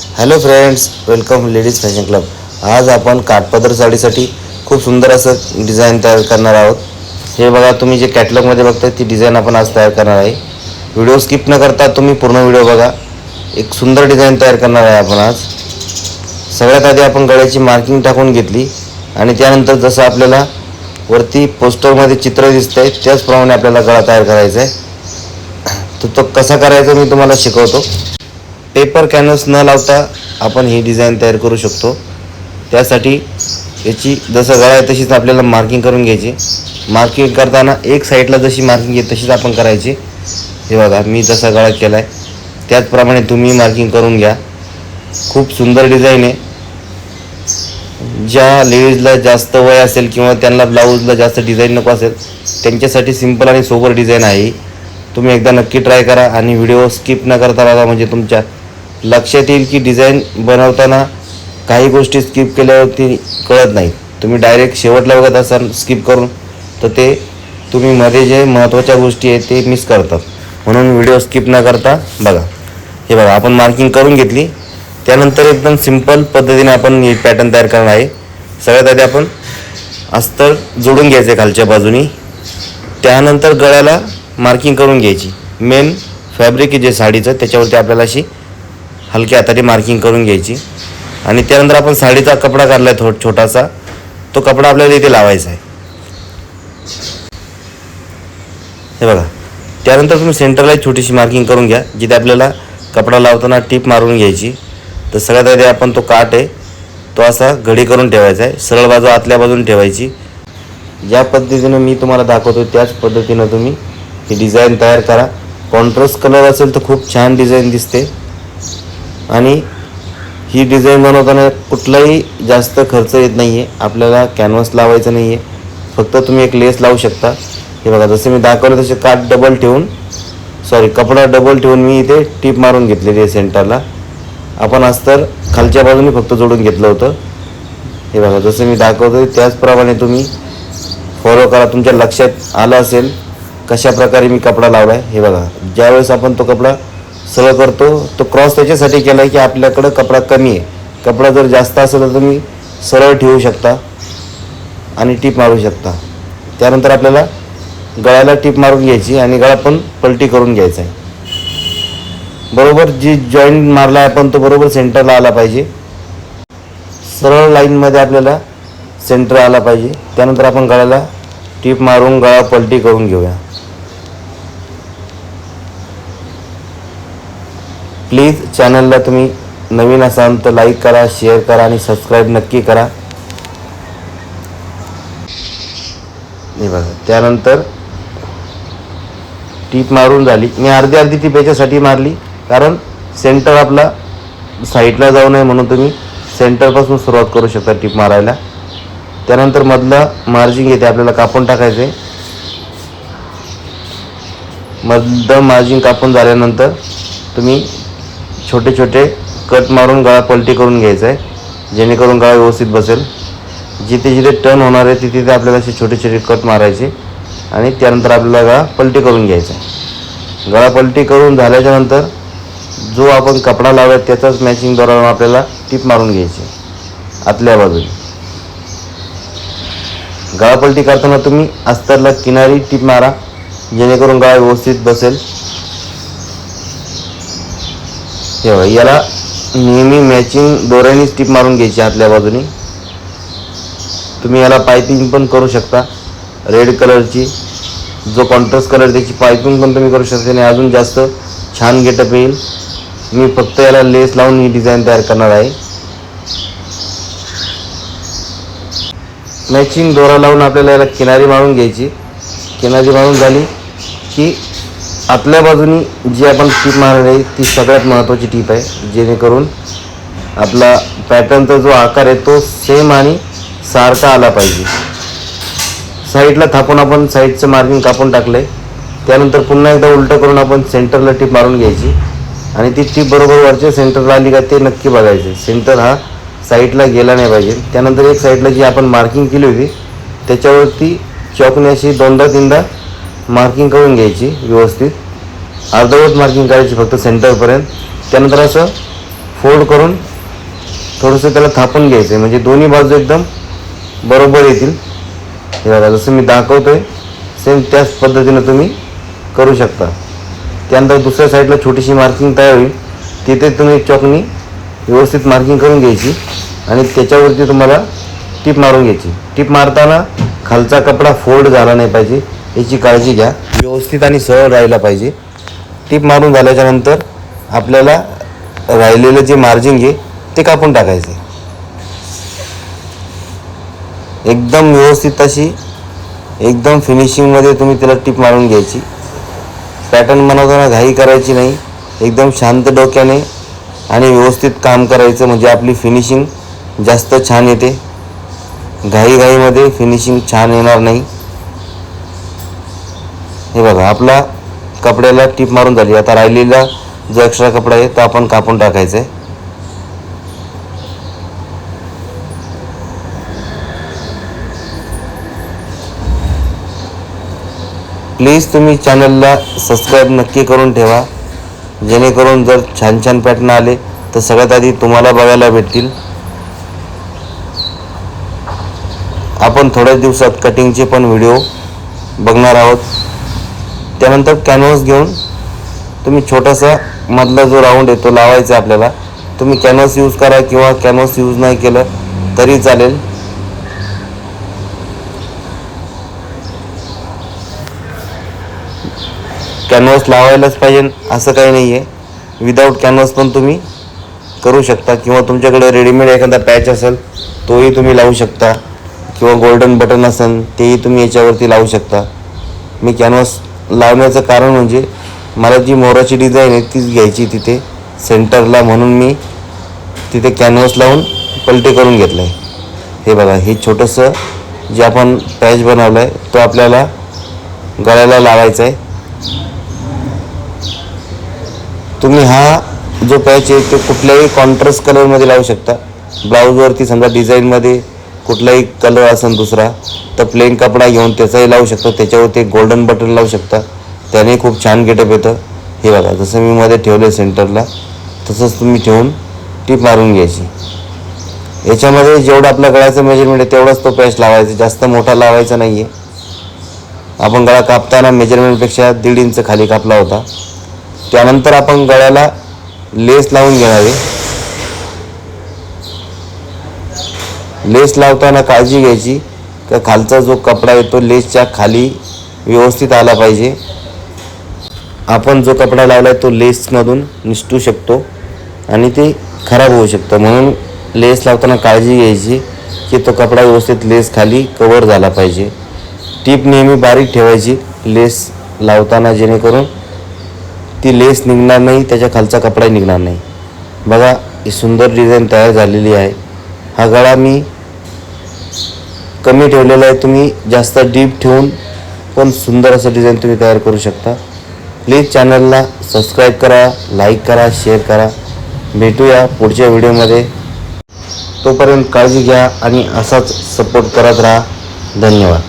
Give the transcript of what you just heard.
Hello friends welcome ladies fashion club. आज आपण काठपदर साडीसाठी खूप सुंदर असं डिझाईन तयार करणार आहोत. हे बघा तुम्ही जे कॅटलॉगमध्ये बघताय ती डिझाईन आपण आज तयार करणार आहे. व्हिडिओ स्किप न करता तुम्ही पूर्ण व्हिडिओ बघा. एक सुंदर डिझाईन तयार करणार आहे आपण आज. सगळ्यात आधी आपण गळ्याची मार्किंग टाकून घेतली आणि त्यानंतर जसं आपल्याला वरती पोस्टरमध्ये चित्र दिसतंय त्याचप्रमाणे आपल्याला गळा तयार करायचा आहे. तर तो कसा करायचा मी तुम्हाला शिकवतो. पेपर कॅनव्हस न लावता आपण ही डिझाईन तयार करू शकतो. त्यासाठी याची जसं गळा आहे तशीच आपल्याला मार्किंग करून घ्यायची. मार्किंग करताना एक साईडला जशी मार्किंग आहे तशीच आपण करायची. हे बघा मी जसा गळा केला आहे त्याचप्रमाणे तुम्ही मार्किंग करून घ्या. खूप सुंदर डिझाईन आहे. ज्या लेडीजला जास्त वय असेल किंवा त्यांना ब्लाऊजला जास्त डिझाईन नको असेल त्यांच्यासाठी सिंपल आणि सोबर डिझाईन आहे तुम्ही एकदा नक्की ट्राय करा आणि व्हिडिओ स्किप न करता बघा म्हणजे तुमच्या लक्षात येईल की डिझाईन बनवताना काही गोष्टी स्किप केल्यावरती कळत नाही तुम्ही डायरेक्ट शेवटला बघत असाल स्किप करून तर ते तुम्ही मध्ये जे महत्त्वाच्या गोष्टी आहेत ते मिस करतात. म्हणून व्हिडिओ स्किप न करता बघा. हे बघा आपण मार्किंग करून घेतली. त्यानंतर एकदम सिंपल पद्धतीने आपण ही पॅटर्न तयार करणार आहे. सगळ्यात आधी आपण अस्तर जोडून घ्यायचे खालच्या बाजूनी. त्यानंतर गळ्याला मार्किंग करून घ्यायची. मेन फॅब्रिक आहे जे साडीचं त्याच्यावरती आपल्याला अशी हलक्या हाताने मार्किंग करून घ्यायची. आणि त्यानंतर आपण साडीचा कपडा काढला आहे थो छोटासा. तो कपडा आपल्याला इथे लावायचा आहे. हे बघा. त्यानंतर तुम्ही सेंटरला एक छोटीशी मार्किंग करून घ्या जिथे आपल्याला कपडा लावताना टीप मारून घ्यायची. तर सगळ्यात आधी आपण तो काट आहे तो असा घडी करून ठेवायचा आहे. सरळ बाजू आतल्या बाजून ठेवायची. ज्या पद्धतीनं मी तुम्हाला दाखवतो त्याच पद्धतीनं तुम्ही ही डिझाईन तयार करा. कॉन्ट्रास्ट कलर असेल तर खूप छान डिझाईन दिसते. आणि ही डिझाईन बनवताना कुठलाही जास्त खर्च येत नाही आहे आपल्याला कॅनव्हास लावायचं नाही आहे फक्त तुम्ही एक लेस लावू शकता. हे बघा जसे मी दाखवलं तसे काठ डबल ठेवून सॉरी कपडा डबल ठेवून मी इथे टीप मारून घेतलेली आहे सेंटरला आपण अस्तर खालच्या बाजूने फक्त जोडून घेतलं होतं. हे बघा जसं मी दाखवतो त्याचप्रमाणे तुम्ही फॉलो करा. तुमच्या लक्षात आलं असेल कशा प्रकारे मी कपडा लावला आहे हे बघा ज्यावेळेस आपण तो कपडा सरळ करतो. तो क्रॉस त्याच्यासाठी केला आहे की आपल्याकडं कपडा कमी आहे. कपडा जर जास्त असेल तर तुम्ही सरळ ठेवू शकता आणि टीप मारू शकता. त्यानंतर आपल्याला गळ्याला टीप मारून घ्यायची आणि गळा पण पलटी करून घ्यायचा आहे. बरोबर जी जॉईंट मारला आहे आपण तो बरोबर सेंटरला आला पाहिजे. सरळ लाईनमध्ये आपल्याला सेंटर आला पाहिजे. त्यानंतर आपण गळ्याला टीप मारून गळा पलटी करून घेऊया. प्लीज चॅनलला तुम्ही नवीन असाल तर लाईक करा शेअर करा आणि सबस्क्राईब नक्की करा. हे बघा त्यानंतर टीप मारून झाली. मी अर्धी अर्धी टीप याच्यासाठी मारली कारण सेंटर आपला साईडला जाऊ नये म्हणून तुम्ही सेंटरपासून सुरुवात करू शकता टीप मारायला. त्यानंतर मधलं मार्जिंग येते आपल्याला कापून टाकायचं आहे मधलं मार्जिंग कापून झाल्यानंतर तुम्ही छोटे छोटे कट मारून गळा पलटी करून घ्यायचा आहे जेणेकरून गळा व्यवस्थित बसेल. जिथे जिथे टर्न होणार आहे तिथे तिथे आपल्याला असे छोटे छोटे कट मारायचे आणि त्यानंतर आपल्याला गळा पलटी करून घ्यायचा आहे गळा पलटी करून झाल्याच्यानंतर जो आपण कपडा लावला त्याचाच मॅचिंग दौरान आपल्याला टीप मारून घ्यायची. आतल्या बाजूने. गळा पलटी करताना तुम्ही अस्तरला किनारी टीप मारा जेणेकरून गळा व्यवस्थित बसेल. हे बघा, याला नेहमी मॅचिंग दोऱ्यानेच स्टिप मारून घ्यायची आतल्या बाजूनी. तुम्ही याला पायपिंग पण करू शकता. रेड कलरची जो कॉन्ट्रास्ट कलर त्याची पायपिंग पण तुम्ही करू शकता. आणि अजून जास्त छान गेटअप येईल. मी फक्त याला लेस लावून ही डिझाईन तयार करणार आहे. मॅचिंग दोरा लावून आपल्याला याला किनारी मारून घ्यायची. किनारी मारून झाली की आतल्या बाजूनी जी आपण टीप मारणार आहे ती सगळ्यात महत्त्वाची टीप आहे जेणेकरून आपला पॅटर्नचा जो आकार आहे तो सेम आणि सारखा आला पाहिजे. साईडला थापून आपण साईडचं मार्किंग कापून टाकलं आहे त्यानंतर पुन्हा एकदा उलटं करून आपण सेंटरला टीप मारून घ्यायची. आणि ती टीप बरोबर वरच्या सेंटरला आली का ते नक्की बघायचे सेंटर हा साईडला गेला नाही पाहिजे. त्यानंतर एक साईडला जी आपण मार्किंग केली होती त्याच्यावरती चॉकने अशी दोनदा तीनदा मार्किंग करून घ्यायची व्यवस्थित. अर्धवट मार्किंग करायची फक्त सेंटरपर्यंत त्यानंतर असं फोल्ड करून थोडंसं त्याला थापून घ्यायचं आहे म्हणजे दोन्ही बाजू एकदम बरोबर येतील. हे बघा जसं मी दाखवतोय सेम त्याच पद्धतीनं तुम्ही करू शकता. त्यानंतर दुसऱ्या साईडला छोटीशी मार्किंग तयार होईल. तिथे तुम्ही चॉकनी व्यवस्थित मार्किंग करून घ्यायची आणि त्याच्यावरती तुम्हाला टीप मारून घ्यायची. टीप मारताना खालचा कपडा फोल्ड झाला नाही पाहिजे. याची काळजी घ्या. व्यवस्थित आणि सरळ राहायला पाहिजे. टीप मारून झाल्याच्यानंतर आपल्याला राहिलेलं जे मार्जिन आहे ते कापून टाकायचे. एकदम व्यवस्थित अशी एकदम फिनिशिंगमध्ये तुम्ही त्याला टीप मारून घ्यायची. पॅटर्न बनवताना घाई करायची नाही. एकदम शांत डोक्याने आणि व्यवस्थित काम करायचं म्हणजे आपली फिनिशिंग जास्त छान येते. घाईघाईमध्ये फिनिशिंग छान येणार नाही. हे बघा आपला कपड्याला टीप मारून झाली. आता राहिलेला जो एक्स्ट्रा कपडा आहे तो आपण कापून टाकायचा आहे प्लीज तुम्ही चॅनलला सबस्क्राईब नक्की करून ठेवा. जेणेकरून जर छान छान पॅटर्न आले तर सगळ्यात आधी तुम्हाला बघायला भेटतील. आपण थोड्याच दिवसात कटिंगचे पण व्हिडिओ बघणार आहोत. त्यानंतर कॅनव्हास घेऊन तुम्ही छोटासा मधला जो राऊंड आहे तो लावायचा आहे आपल्याला. तुम्ही कॅनव्हास यूज करा किंवा कॅनव्हास यूज नाही केलं तरी चालेल. कॅनव्हास लावायलाच पाहिजे असं काही नाही आहे विदाऊट कॅनव्हास पण तुम्ही करू शकता किंवा तुमच्याकडे रेडीमेड एखादा पॅच असेल तोही तुम्ही लावू शकता. किंवा गोल्डन बटन असेल तेही तुम्ही याच्यावरती लावू शकता. मी कॅनव्हास लावण्याचं कारण म्हणजे मला जी मोराची डिझाईन आहे तीच घ्यायची तिथे सेंटरला म्हणून मी तिथे कॅनव्हास लावून पलटे करून घेतलं आहे हे बघा हे छोटंसं जे आपण पॅच बनवलं आहे तो आपल्याला गळ्याला लावायचा आहे तुम्ही हा जो पॅच आहे तो कुठल्याही कॉन्ट्रास्ट कलरमध्ये लावू शकता. ब्लाऊजवरती समजा डिझाईनमध्ये कुठलाही कलर असेल दुसरा तर प्लेन कपडा घेऊन त्याचाही लावू शकता. त्याच्यावरती गोल्डन बटन लावू शकता. त्याने खूप छान गेटअप येतं. हे बघा जसं मी मध्ये ठेवलं सेंटरला तसंच तुम्ही ठेवून टीप मारून घ्यायची. याच्यामध्ये जेवढं आपल्या गळ्याचं मेजरमेंट आहे तेवढाच तो पॅच लावायचा. जास्त मोठा लावायचा नाही आहे आपण गळा कापताना मेजरमेंटपेक्षा दीड इंच खाली कापला होता. त्यानंतर आपण गळ्याला लेस लावून घेणार. आहे लेस लावताना काळजी घ्यायची. का खालचा जो कपडा आहे तो लेसच्या खाली व्यवस्थित आला पाहिजे. आपण जो कपडा लावला आहे तो लेसमधून निसटू शकतो आणि ते खराब होऊ शकतं. म्हणून लेस लावताना काळजी घ्यायची की तो कपडा व्यवस्थित लेस खाली कवर झाला पाहिजे. टीप नेहमी बारीक ठेवायची लेस लावताना जेणेकरून ती लेस निघणार नाही त्याच्या खालचा कपडाही निघणार नाही. बघा ही सुंदर डिझाईन तयार झालेली आहे. हा गळा मी कमी ठेवलेलं आहे तुम्ही जास्त डीप ठेवून पण सुंदर असं डिझाईन तुम्ही तयार करू शकता. प्लीज चॅनलला सबस्क्राईब करा लाईक करा शेअर करा. भेटूया पुढच्या व्हिडिओमध्ये तोपर्यंत काळजी घ्या आणि असाच सपोर्ट करत राहा. धन्यवाद.